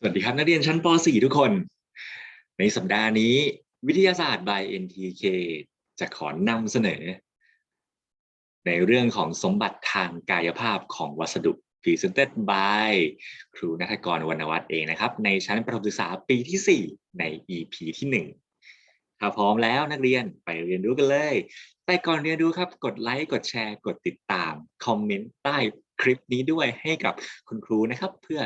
สวัสดีครับนักเรียนชั้นป .4 ทุกคน ในสัปดาห์นี้ วิทยาศาสตร์ by NTK จะขอนำเสนอ ในเรื่องของสมบัติทางกายภาพของวัสดุ Presented by ครูนัทกรวรรณวัฒน์เองนะครับ ในชั้นประถมศึกษาปีที่ 4 ใน EP ที่ 1 ถ้าพร้อมแล้วนักเรียนไปเรียนรู้กันเลย แต่ก่อนเรียนรู้ครับ กดไลค์ กดแชร์ กดติดตาม คอมเมนต์ใต้คลิปนี้ด้วยให้กับคุณครูนะครับ เพื่อ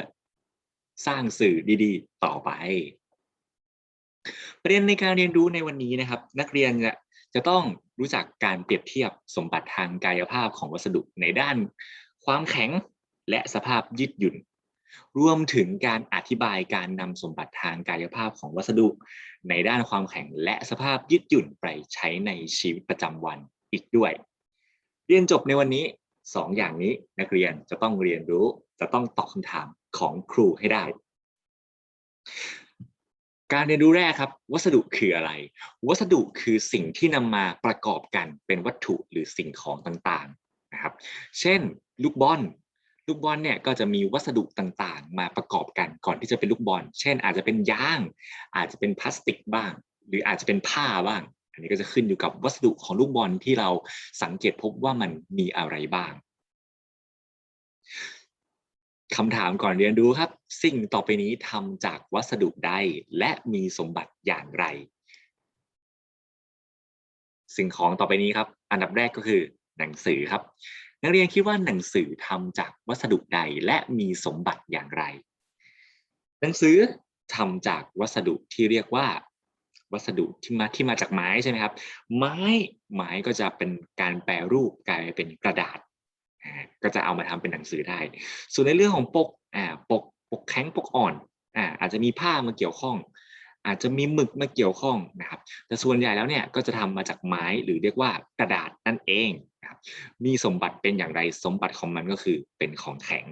สร้างสื่อดี ๆ ต่อไป ประเด็นในการเรียนรู้ในวันนี้นะครับ นักเรียนจะจะต้องรู้จักการเปรียบเทียบสมบัติทางกายภาพของวัสดุในด้านความแข็งและสภาพยืดหยุ่น รวมถึงการอธิบายการนำสมบัติทางกายภาพของวัสดุ ในด้านความแข็งและสภาพยืดหยุ่นไปใช้ในชีวิตประจำวันอีกด้วย เรียนจบในวันนี้ สองอย่างนี้นักเรียนจะต้องเรียนรู้ จะต้องตอบคำถามของครูให้ได้ การเรียนรู้แรกครับ วัสดุคืออะไร วัสดุคือสิ่งที่นำมาประกอบกันเป็นวัตถุหรือสิ่งของต่างๆนะครับ เช่น ลูกบอลลูกบอลเนี่ยก็จะมีวัสดุต่างๆ มาประกอบกันก่อนที่จะเป็นลูกบอล เช่น อาจจะเป็นยาง อาจจะเป็นพลาสติกบ้าง หรืออาจจะเป็นผ้าบ้าง อันนี้ก็จะขึ้นอยู่กับวัสดุของลูกบอลที่เราสังเกตพบว่ามันมีอะไรบ้างคำถามก่อนเรียนรู้ครับ สิ่งต่อไปนี้ทำจากวัสดุใดและมีสมบัติอย่างไร สิ่งของต่อไปนี้ครับ อันดับแรกก็คือหนังสือครับ นักเรียนคิดว่าหนังสือทำจากวัสดุใดและมีสมบัติอย่างไร หนังสือทำจากวัสดุที่เรียกว่า วัสดุที่มาที่มาจากไม้ใช่ไหมครับ ไม้ไม้ก็จะเป็นการแปรรูปกลายเป็นกระดาษก็จะเอามาทำเป็นหนังสือได้ ส่วนในเรื่องของปกอ่าปกปกแข็งปกอ่อนอ่าอาจจะมีผ้ามาเกี่ยวข้อง อาจจะมีหมึกมาเกี่ยวข้องนะครับ แต่ส่วนใหญ่แล้วเนี่ยก็จะทำมาจากไม้หรือเรียกว่ากระดาษนั่นเองนะครับมีสมบัติเป็นอย่างไรสมบัติของมันก็คือเป็นของแข็ง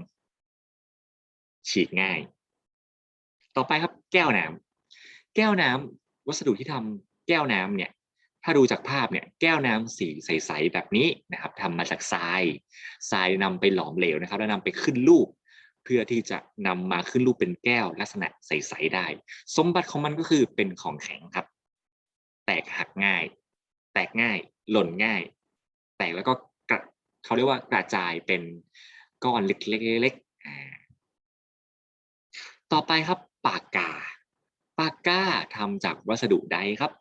ฉีกง่าย ต่อไปครับแก้วน้ำแก้วน้ำ วัสดุที่ทำแก้วน้ำเนี่ยถ้าดูจากภาพเนี่ยแก้วน้ำสีใสๆแบบนี้นะครับทำมาจากทรายทรายนำไปหลอมเหลวนะครับ แล้วนำไปขึ้นรูป เพื่อที่จะนำมาขึ้นรูปเป็นแก้วลักษณะใสๆได้ สมบัติของมันก็คือเป็นของแข็งครับ แตกหักง่าย แตกง่าย หล่นง่าย แตกแล้วก็กระเขาเรียกว่ากระจายเป็นก้อนเล็กๆต่อไปครับปากกา ปากกาทำจากวัสดุใดครับ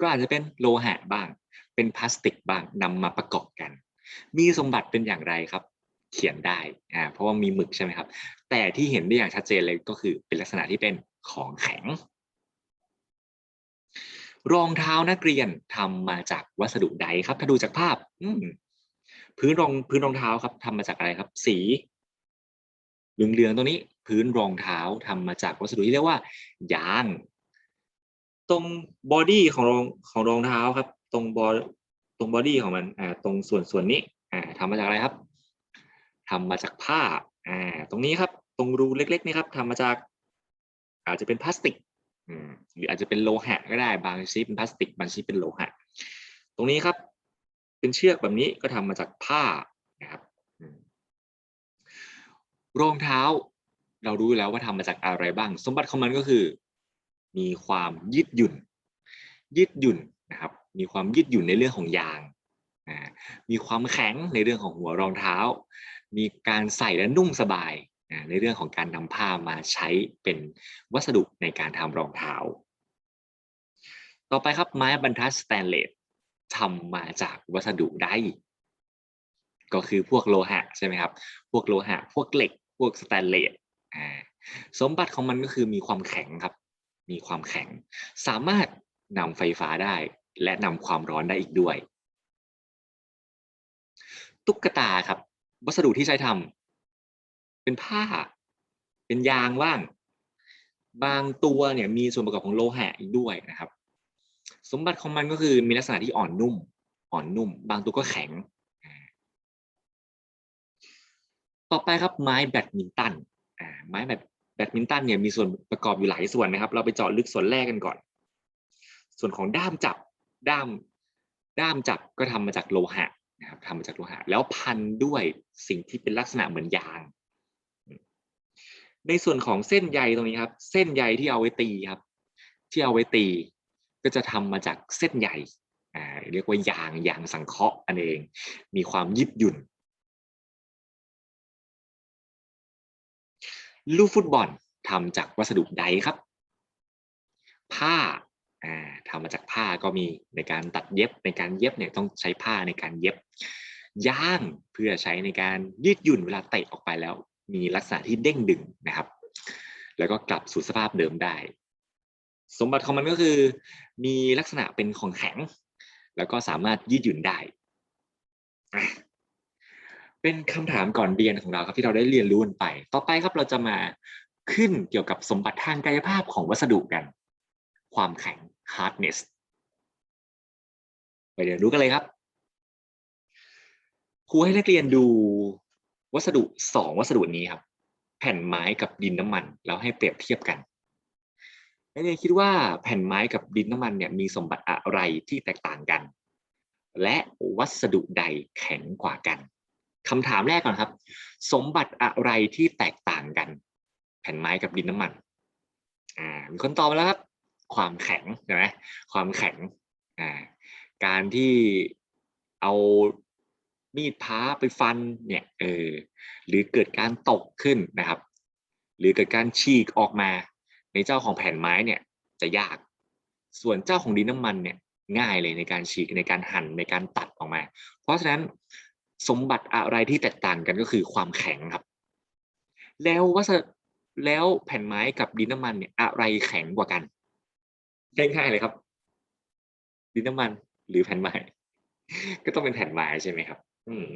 ก็อาจจะเป็นโลหะบ้าง เป็นพลาสติกบ้างนำมาประกอบกัน มีสมบัติเป็นอย่างไรครับ เขียนได้อ่าเพราะว่ามีหมึกใช่ไหมครับ แต่ที่เห็นได้อย่างชัดเจนเลยก็คือเป็นลักษณะที่เป็นของแข็ง รองเท้านักเรียนทำมาจากวัสดุใดครับ ถ้าดูจากภาพ อืพื้นรองพื้นรองเท้าครับทำมาจากอะไรครับ สี เหลืองๆตรงนี้พื้นรองเท้าทำมาจากวัสดุที่เรียกว่ายาง ตรงบอดี้ของรองของรองเท้าครับ ตรงบอตรงบอดี้ของมันอ่าตรงส่วนส่วนนี้อ่าทำมาจากอะไรครับทำมาจากผ้าอ่าตรงนี้ครับ ตรงรูเล็กๆนี่ครับทำมาจาก อาจจะเป็นพลาสติกหรืออาจจะเป็นโลหะก็ได้บางชนิดเป็นพลาสติกบางชนิดเป็นโลหะ ตรงนี้ครับ เป็นเชือกแบบนี้ก็ทำมาจากผ้านะครับ รองเท้า เรารู้แล้วว่าทำมาจากอะไรบ้าง สมบัติของมันก็คือ มีความยืดหยุ่น ยืดหยุ่นนะครับ มีความยืดหยุ่นในเรื่องของยางมีความแข็งในเรื่องของหัวรองเท้า มีการใส่และนุ่มสบายในเรื่องของการนำผ้ามาใช้เป็นวัสดุในการทำรองเท้า ต่อไปครับไม้บรรทัดสแตนเลสทำมาจากวัสดุใดก็คือพวกโลหะใช่ไหมครับ พวกโลหะ พวกเหล็ก พวกสแตนเลสอ่าสมบัติของมันก็คือมีความแข็งครับ มีความแข็ง สามารถนำไฟฟ้าได้ และนำความร้อนได้อีกด้วย ตุ๊กตาครับ วัสดุที่ใช้ทำเป็นผ้า เป็นยางบ้าง บางตัวเนี่ยมีส่วนประกอบของโลหะอีกด้วยนะครับ สมบัติของมันก็คือมีลักษณะที่อ่อนนุ่ม อ่อนนุ่ม บางตัวก็แข็ง ต่อไปครับไม้แบดมินตันอ่าไม้แบดแบดมินตันเนี่ยมีส่วนประกอบอยู่หลายส่วนนะครับ เราไปเจาะลึกส่วนแรกกันก่อน ส่วนของด้ามจับด้ามด้ามจับก็ทำมาจากโลหะนะครับทำมาจากโลหะ แล้วพันด้วยสิ่งที่เป็นลักษณะเหมือนยาง ในส่วนของเส้นใยตรงนี้ครับ เส้นใยที่เอาไว้ตีครับ ที่เอาไว้ตีก็จะทำมาจากเส้นใยอ่าเรียกว่ายางยางสังเคราะห์อันเอง มีความยืดหยุ่น ลูกฟุตบอลทำจากวัสดุใดครับ ผ้าทำมาจากผ้าก็มีในการตัดเย็บในการเย็บเนี่ยต้องใช้ผ้าในการเย็บย่างเพื่อใช้ในการยืดหยุ่นเวลาเตะออกไปแล้ว มีลักษณะที่เด้งดึงนะครับ แล้วก็กลับสู่สภาพเดิมได้ สมบัติของมันก็คือ มีลักษณะเป็นของแข็ง แล้วก็สามารถยืดหยุ่นได้ เป็นคำถามก่อนเรียนของเราครับที่เราได้เรียนรู้กันไป ต่อไปครับเราจะมาขึ้นเกี่ยวกับสมบัติทางกายภาพของวัสดุกัน ความแข็ง hardness ไปเรียนรู้กันเลยครับครูให้นักเรียนดูวัสดุสองวัสดุนี้ครับ แผ่นไม้กับดินน้ำมัน แล้วให้เปรียบเทียบกันนักเรียนคิดว่าแผ่นไม้กับดินน้ำมันเนี่ยมีสมบัติอะไรที่แตกต่างกัน และวัสดุใดแข็งกว่ากัน คำถามแรกก่อนครับ สมบัติอะไรที่แตกต่างกัน แผ่นไม้กับดินน้ำมันอ่ามีคนตอบมาแล้วครับ ความแข็งใช่ไหมความแข็งอ่าการที่เอามีดพ้าไปฟันเนี่ยเออหรือเกิดการตกขึ้นนะครับ หรือเกิดการฉีกออกมาในเจ้าของแผ่นไม้เนี่ยจะยาก ส่วนเจ้าของดินน้ำมันเนี่ยง่ายเลยในการฉีกในการหั่นในการตัดออกมา เพราะฉะนั้น สมบัติอะไรที่แตกต่างกันก็คือความแข็งครับ แล้ววัสดุแล้วแผ่นไม้กับดินน้ำมันเนี่ยอะไรแข็งกว่ากันง่ายๆเลยครับ ดินน้ำมันหรือแผ่นไม้ ก็ต้องเป็นแผ่นไม้ใช่ไหมครับ อืม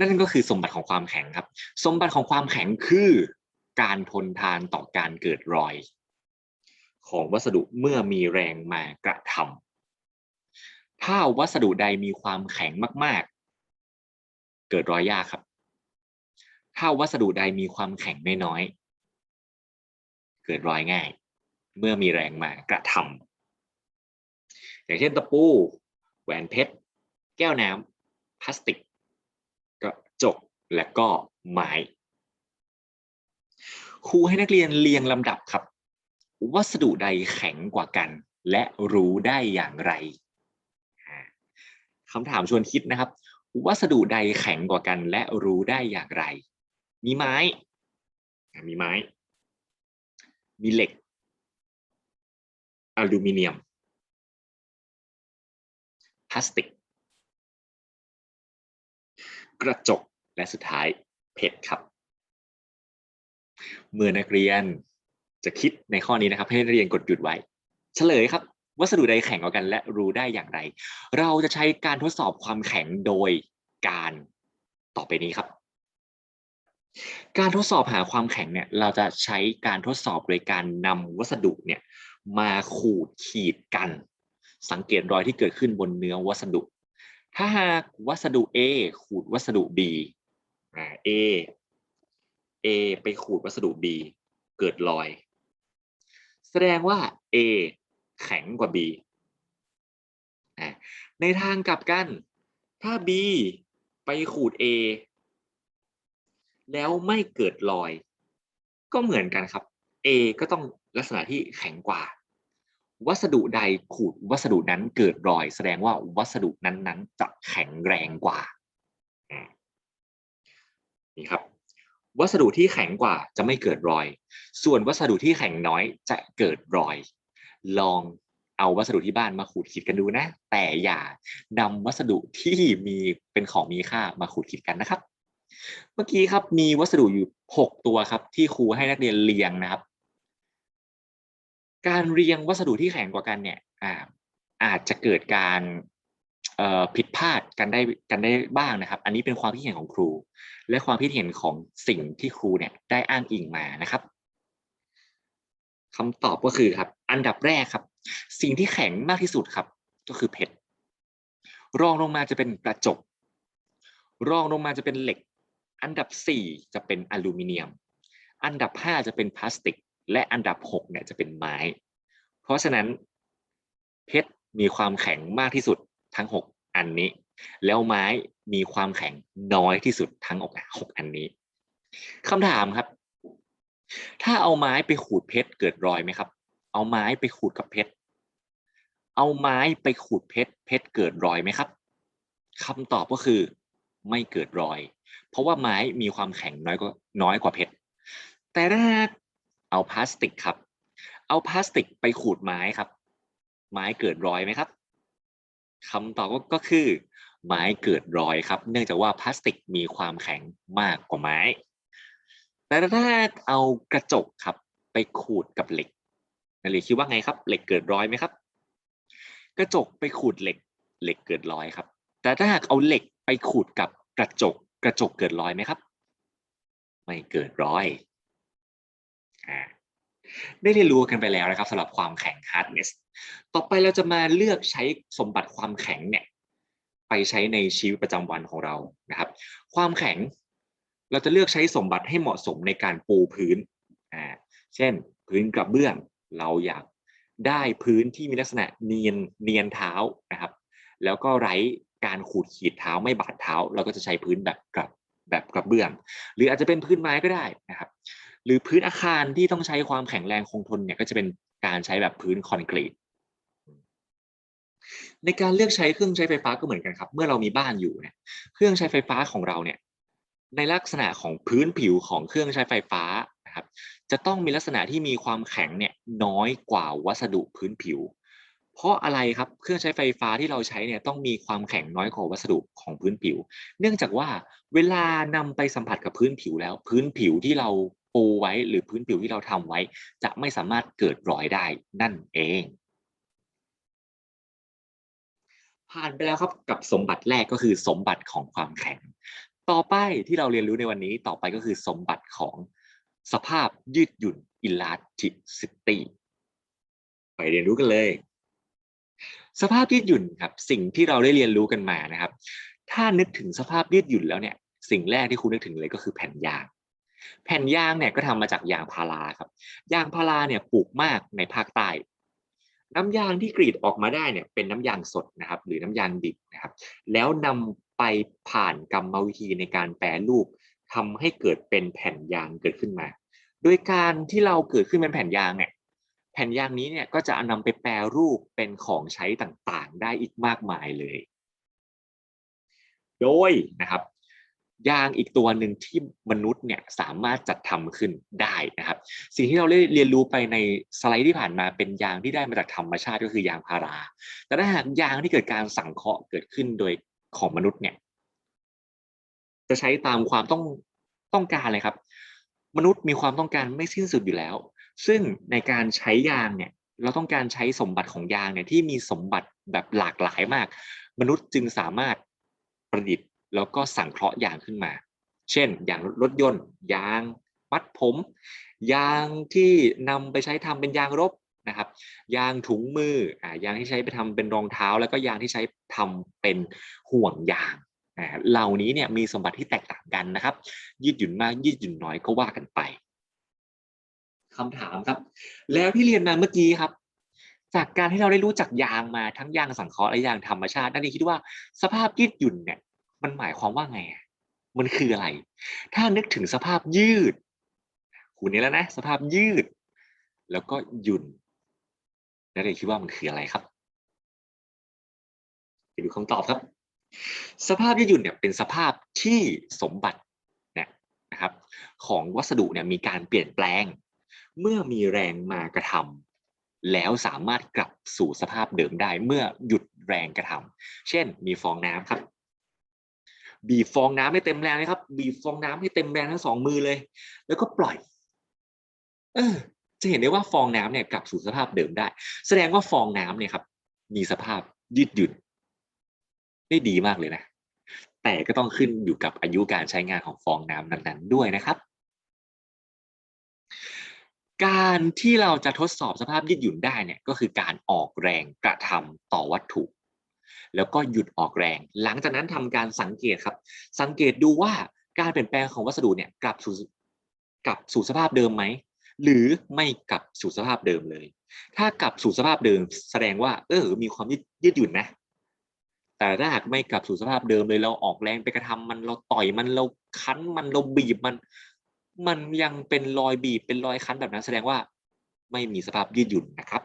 นั่นก็คือสมบัติของความแข็งครับ สมบัติของความแข็งคือการทนทานต่อการเกิดรอย ของวัสดุเมื่อมีแรงมากระทำ ถ้าวัสดุใดมีความแข็งมาก ๆ เกิดรอยยากครับ ถ้าวัสดุใดมีความแข็งน้อยๆเกิดรอยง่าย เมื่อมีแรงมากระทำอย่างเช่นตะปู แหวนเพชร แก้วน้ำพลาสติกกระจกและก็ไม้ครูให้นักเรียนเรียงลำดับครับ วัสดุใดแข็งกว่ากัน และรู้ได้อย่างไร คำถามชวนคิดนะครับ วัสดุใดแข็งกว่ากันและรู้ได้อย่างไร มีไม้ มีไม้ มีเหล็ก อลูมิเนียม พลาสติก กระจก และสุดท้ายเพชรครับ เมื่อนักเรียนจะคิดในข้อนี้นะครับ ให้นักเรียนกดหยุดไว้ เฉลยครับ วัสดุใดแข็งกว่ากัน และรู้ได้อย่างไร เราจะใช้การทดสอบความแข็งโดยการต่อไปนี้ครับ การทดสอบหาความแข็งเนี่ยเราจะใช้การทดสอบโดยการนำวัสดุเนี่ยมาขูดขีดกัน สังเกตรอยที่เกิดขึ้นบนเนื้อวัสดุ ถ้าหากวัสดุ A ขูดวัสดุ B อ่า A A ไปขูดวัสดุ B เกิดรอย แสดงว่า A แข็งกว่า B ในทางกลับกัน ถ้า B ไปขูด A แล้วไม่เกิดรอย ก็เหมือนกันครับ A ก็ต้องลักษณะที่แข็งกว่า วัสดุใดขูดวัสดุนั้นเกิดรอย แสดงว่าวัสดุนั้นๆจะแข็งแรงกว่านี่ครับ วัสดุที่แข็งกว่าจะไม่เกิดรอย ส่วนวัสดุที่แข็งน้อยจะเกิดรอย ลองเอาวัสดุที่บ้านมาขูดขีดกันดูนะ แต่อย่านำวัสดุที่มีเป็นของมีค่ามาขูดขีดกันนะครับ เมื่อกี้ครับมีวัสดุอยู่หกตัวครับ ที่ครูให้นักเรียนเรียงนะครับ การเรียงวัสดุที่แข็งกว่ากันเนี่ยอาอาจจะเกิดการผิดพลาดกันได้กันได้บ้างนะครับ อันนี้เป็นความคิดเห็นของครู และความคิดเห็นของสิ่งที่ครูเนี่ยได้อ้างอิงมานะครับ คำตอบก็คือครับ อันดับแรกครับ สิ่งที่แข็งมากที่สุดครับ ก็คือเพชรรองลงมาจะเป็นกระจก รองลงมาจะเป็นเหล็ก อันดับสี่จะเป็นอลูมิเนียม อันดับห้าจะเป็นพลาสติก และอันดับหกเนี่ยจะเป็นไม้ เพราะฉะนั้นเพชรมีความแข็งมากที่สุดทั้งหกอันนี้ แล้วไม้มีความแข็งน้อยที่สุดทั้งหกอันนี้คำถามครับ ถ้าเอาไม้ไปขูดเพชรเกิดรอยไหมครับ เอาไม้ไปขูดกับเพชร เอาไม้ไปขูดเพชรเพชรเกิดรอยไหมครับคำตอบก็คือไม่เกิดรอย เพราะว่าไม้มีความแข็งน้อยกว่าน้อยกว่าเพชร แต่ถ้าเอาพลาสติกครับ เอาพลาสติกไปขูดไม้ครับ ไม้เกิดรอยไหมครับคำตอบก็คือ ไม้เกิดรอยครับ เนื่องจากว่าพลาสติกมีความแข็งมากกว่าไม้ แต่ถ้าเอากระจกครับไปขูดกับเหล็กนักเรียคิดว่าไงครับ เหล็กเกิดรอยไหมครับ กระจกไปขูดเหล็ก เหล็กเกิดรอยครับ แต่ถ้าหากเอาเหล็กไปขูดกับกระจก กระจกเกิดรอยไหมครับ ไม่เกิดรอยอ่าได้เรียนรู้กันไปแล้วนะครับสำหรับความแข็ง hardness ต่อไปเราจะมาเลือกใช้สมบัติความแข็งเนี่ยไปใช้ในชีวิตประจำวันของเรานะครับ ความแข็ง เราจะเลือกใช้สมบัติให้เหมาะสมในการปูพื้นอ่าเช่น พื้นกระเบื้องเราอยากได้พื้นที่มีลักษณะเนียนเนียนเท้านะครับ แล้วก็ไร้การขูดขีดเท้าไม่บาดเท้า เราก็จะใช้พื้นแบบกระแบบกระเบื้อง หรืออาจจะเป็นพื้นไม้ก็ได้นะครับ หรือพื้นอาคารที่ต้องใช้ความแข็งแรงคงทนเนี่ยก็จะเป็นการใช้แบบพื้นคอนกรีตในการเลือกใช้เครื่องใช้ไฟฟ้าก็เหมือนกันครับ เมื่อเรามีบ้านอยู่เนี่ย เครื่องใช้ไฟฟ้าของเราเนี่ย ในลักษณะของพื้นผิวของเครื่องใช้ไฟฟ้านะครับ จะต้องมีลักษณะที่มีความแข็งเนี่ยน้อยกว่าวัสดุพื้นผิว เพราะอะไรครับเครื่องใช้ไฟฟ้าที่เราใช้เนี่ยต้องมีความแข็งน้อยกว่าวัสดุของพื้นผิว เนื่องจากว่าเวลานำไปสัมผัสกับพื้นผิวแล้ว พื้นผิวที่เราปูไว้หรือพื้นผิวที่เราทำไว้ จะไม่สามารถเกิดรอยได้นั่นเองผ่านไปแล้วครับกับสมบัติแรกก็คือสมบัติของความแข็ง ต่อไปที่เราเรียนรู้ในวันนี้ต่อไปก็คือสมบัติของสภาพยืดหยุ่น elasticity ไปเรียนรู้กันเลย สภาพยืดหยุ่นครับสิ่งที่เราได้เรียนรู้กันมานะครับ ถ้านึกถึงสภาพยืดหยุ่นแล้วเนี่ย สิ่งแรกที่คุณนึกถึงเลยก็คือแผ่นยาง แผ่นยางเนี่ยก็ทำมาจากยางพาราครับ ยางพาราเนี่ยปลูกมากในภาคใต้น้ำยางที่กรีดออกมาได้เนี่ยเป็นน้ำยางสดนะครับ หรือน้ำยางดิบนะครับ แล้วนำ ไปผ่านกรรมวิธีในการแปรรูปทำให้เกิดเป็นแผ่นยางเกิดขึ้นมา โดยการที่เราเกิดขึ้นเป็นแผ่นยางเนี่ยแผ่นยางนี้เนี่ยก็จะนำไปแปรรูปเป็นของใช้ต่างๆ ได้อีกมากมายเลย โดยนะครับยางอีกตัวหนึ่งที่มนุษย์เนี่ยสามารถจัดทำขึ้นได้นะครับ สิ่งที่เราได้เรียนรู้ไปในสไลด์ที่ผ่านมาเป็นยางที่ได้มาจากธรรมชาติก็คือยางพารา แต่ถ้าหากยางที่เกิดการสังเคราะห์เกิดขึ้นโดย ของมนุษย์เนี่ย จะใช้ตามความต้องต้องการเลยครับ มนุษย์มีความต้องการไม่สิ้นสุดอยู่แล้ว ซึ่งในการใช้ยางเนี่ย เราต้องการใช้สมบัติของยางเนี่ยที่มีสมบัติแบบหลากหลายมาก มนุษย์จึงสามารถประดิษฐ์ แล้วก็สังเคราะห์ยางขึ้นมา เช่น อย่างรถยนต์ ยางมัดผม ยางที่นำไปใช้ทำเป็นยางรบ นะครับยางถุงมืออ่ายางที่ใช้ไปทำเป็นรองเท้า แล้วก็ยางที่ใช้ทำเป็นห่วงยางอ่าเหล่านี้เนี่ยมีสมบัติที่แตกต่างกันนะครับ ยืดหยุ่นมากยืดหยุ่นน้อยก็ว่ากันไปคำถามครับ แล้วที่เรียนมาเมื่อกี้ครับ จากการที่เราได้รู้จักยางมาทั้งยางสังเคราะห์และยางธรรมชาตินักเรียนคิดว่าสภาพยืดหยุ่นเนี่ย มันหมายความว่าไงมันคืออะไร ถ้านึกถึงสภาพยืดคุณนี้แล้วนะ สภาพยืด แล้วก็หยุ่น นักเรียนคิดว่ามันคืออะไรครับไปดูคำตอบครับ สภาพยืดหยุ่นเนี่ยเป็นสภาพที่สมบัติเนี่ยนะครับของวัสดุเนี่ยมีการเปลี่ยนแปลง เมื่อมีแรงมากระทำแล้วสามารถกลับสู่สภาพเดิมได้เมื่อหยุดแรงกระทำเช่น มีฟองน้ำครับ บีบฟองน้ำให้เต็มแรงเลยครับ บีบฟองน้ำให้เต็มแรงทั้งสองมือเลย แล้วก็ปล่อย เออ จะเห็นได้ว่าฟองน้ำเนี่ยกลับสู่สภาพเดิมได้ แสดงว่าฟองน้ำเนี่ยครับ มีสภาพยืดหยุ่นได้ดีมากเลยนะ แต่ก็ต้องขึ้นอยู่กับอายุการใช้งานของฟองน้ำนั้นๆ ด้วยนะครับ การที่เราจะทดสอบสภาพยืดหยุ่นได้เนี่ยก็คือการออกแรงกระทำต่อวัตถุ แล้วก็หยุดออกแรง หลังจากนั้นทำการสังเกตครับ สังเกตดูว่าการเปลี่ยนแปลงของวัสดุเนี่ยกลับสู่กลับสู่สภาพเดิมไหม หรือไม่กลับสู่สภาพเดิมเลย ถ้ากลับสู่สภาพเดิมแสดงว่า เออ มีความยืดหยุ่นนะ แต่ถ้าหากไม่กลับสู่สภาพเดิมเลยเราออกแรงไปกระทำมันเราต่อยมันเราคั้นมันเราบีบมัน มันยังเป็นรอยบีบเป็นรอยคั้นแบบนั้น แสดงว่าไม่มีสภาพยืดหยุ่นนะครับ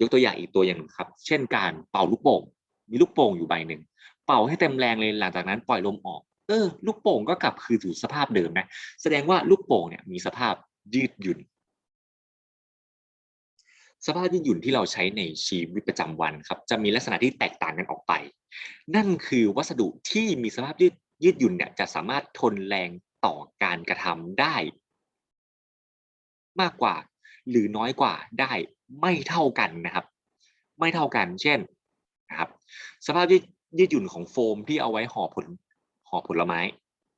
ยกตัวอย่างอีกตัวอย่างหนึ่งครับ เช่นการเป่าลูกโป่งมีลูกโป่งอยู่ใบหนึ่งเป่าให้เต็มแรงเลยหลังจากนั้นปล่อยลมออกเออลูกโป่งก็กลับคืนสู่สภาพเดิมนะแสดงว่าลูกโป่งเนี่ยมีสภาพ ยืดหยุ่น สภาพยืดหยุ่นที่เราใช้ในชีวิตประจำวันครับ จะมีลักษณะที่แตกต่างกันออกไป นั่นคือวัสดุที่มีสภาพยืดยืดหยุ่นเนี่ยจะสามารถทนแรงต่อการกระทำได้ มากกว่าหรือน้อยกว่าได้ไม่เท่ากันนะครับ ไม่เท่ากัน เช่นนะครับสภาพยืดยืดหยุ่นของโฟมที่เอาไว้ห่อผลห่อผลไม้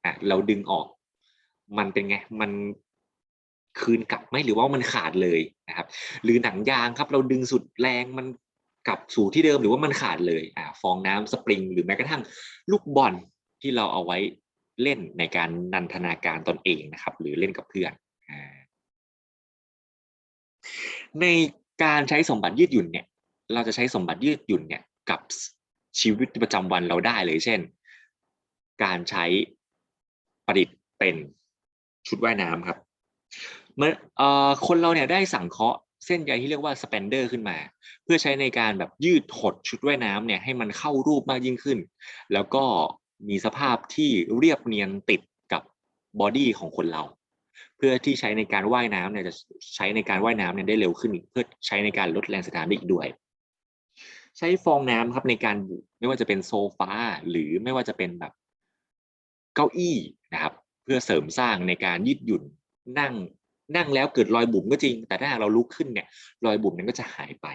อะเราดึงออก มันเป็นไงมัน คืนกลับไหมหรือว่ามันขาดเลยนะครับ หรือหนังยางครับเราดึงสุดแรงมันกลับสู่ที่เดิมหรือว่ามันขาดเลยอ่าฟองน้ำสปริง หรือแม้กระทั่งลูกบอลที่เราเอาไว้เล่นในการนันทนาการตนเองนะครับ หรือเล่นกับเพื่อนอ่าในการใช้สมบัติยืดหยุ่นเนี่ย เราจะใช้สมบัติยืดหยุ่นเนี่ยกับชีวิตประจำวันเราได้เลย เช่น การใช้ประดิษฐ์เป็นชุดว่ายน้ำครับ มื่อเอ่อคนเราเนี่ยได้สังเคราะห์เส้นใยที่เรียกว่าสเปนเดอร์ขึ้นมา เพื่อใช้ในการแบบยืดหดชุดว่ายน้ำเนี่ยให้มันเข้ารูปมากยิ่งขึ้น แล้วก็มีสภาพที่เรียบเนียนติดกับบอดี้ของคนเรา เพื่อที่ใช้ในการว่ายน้ำเนี่ยจะใช้ในการว่ายน้ำเนี่ยได้เร็วขึ้น เพื่อใช้ในการลดแรงสะท้านได้อีกด้วย ใช้ฟองน้ำครับในการบุไม่ว่าจะเป็นโซฟาหรือไม่ว่าจะเป็นแบบเก้าอี้นะครับ เพื่อเสริมสร้างในการยืดหยุ่นนั่ง นั่งแล้วเกิดรอยบุ๋มก็จริง แต่ถ้าเราลุกขึ้นเนี่ยรอยบุ๋มนั้นก็จะหายไป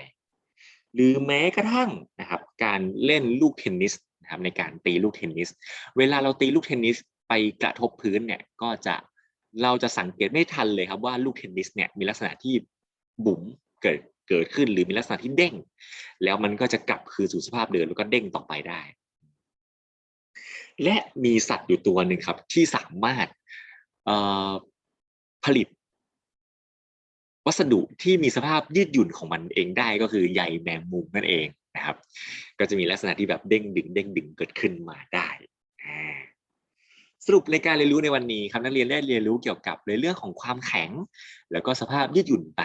หรือแม้กระทั่งนะครับการเล่นลูกเทนนิสนะครับในการตีลูกเทนนิส เวลาเราตีลูกเทนนิสไปกระทบพื้นเนี่ยก็จะเราจะสังเกตไม่ทันเลยครับว่าลูกเทนนิสเนี่ยมีลักษณะที่บุ๋มเกิดเกิดขึ้นหรือมีลักษณะที่เด้ง แล้วมันก็จะกลับคืนสู่สภาพเดิมแล้วก็เด้งต่อไปได้ และมีสัตว์อยู่ตัวหนึ่งครับที่สามารถผลิต วัสดุที่มีสภาพยืดหยุ่นของมันเองได้ก็คือใยแมงมุมนั่นเองนะครับ ก็จะมีลักษณะที่แบบเด้งดึงเด้งดึงเกิดขึ้นมาได้สรุปในการเรียนรู้ในวันนี้ครับนักเรียนได้เรียนรู้เกี่ยวกับในเรื่องของความแข็ง แล้วก็สภาพยืดหยุ่นไป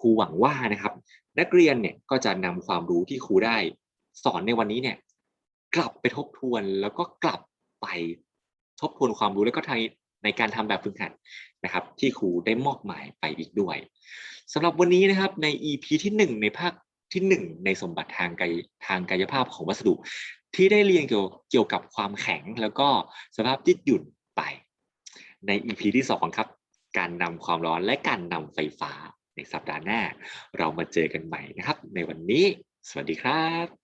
ครูหวังว่านะครับ นักเรียนเนี่ยก็จะนำความรู้ที่ครูได้สอนในวันนี้เนี่ยกลับไปทบทวนแล้วก็กลับไปทบทวนความรู้แล้วก็ ในการทำแบบฝึกหัดนะครับ ที่ครูได้มอบหมายไปอีกด้วยสำหรับวันนี้นะครับใน EP ที่หนึ่งในภาคที่หนึ่งในสมบัติทางกายทางกายภาพของวัสดุ ที่ได้เรียนเกี่ยวเกี่ยวกับความแข็งแล้วก็สภาพยืดหยุ่นไป ใน EP ที่สองครับ การนำความร้อนและการนำไฟฟ้าในสัปดาห์หน้า เรามาเจอกันใหม่นะครับ ในวันนี้ สวัสดีครับ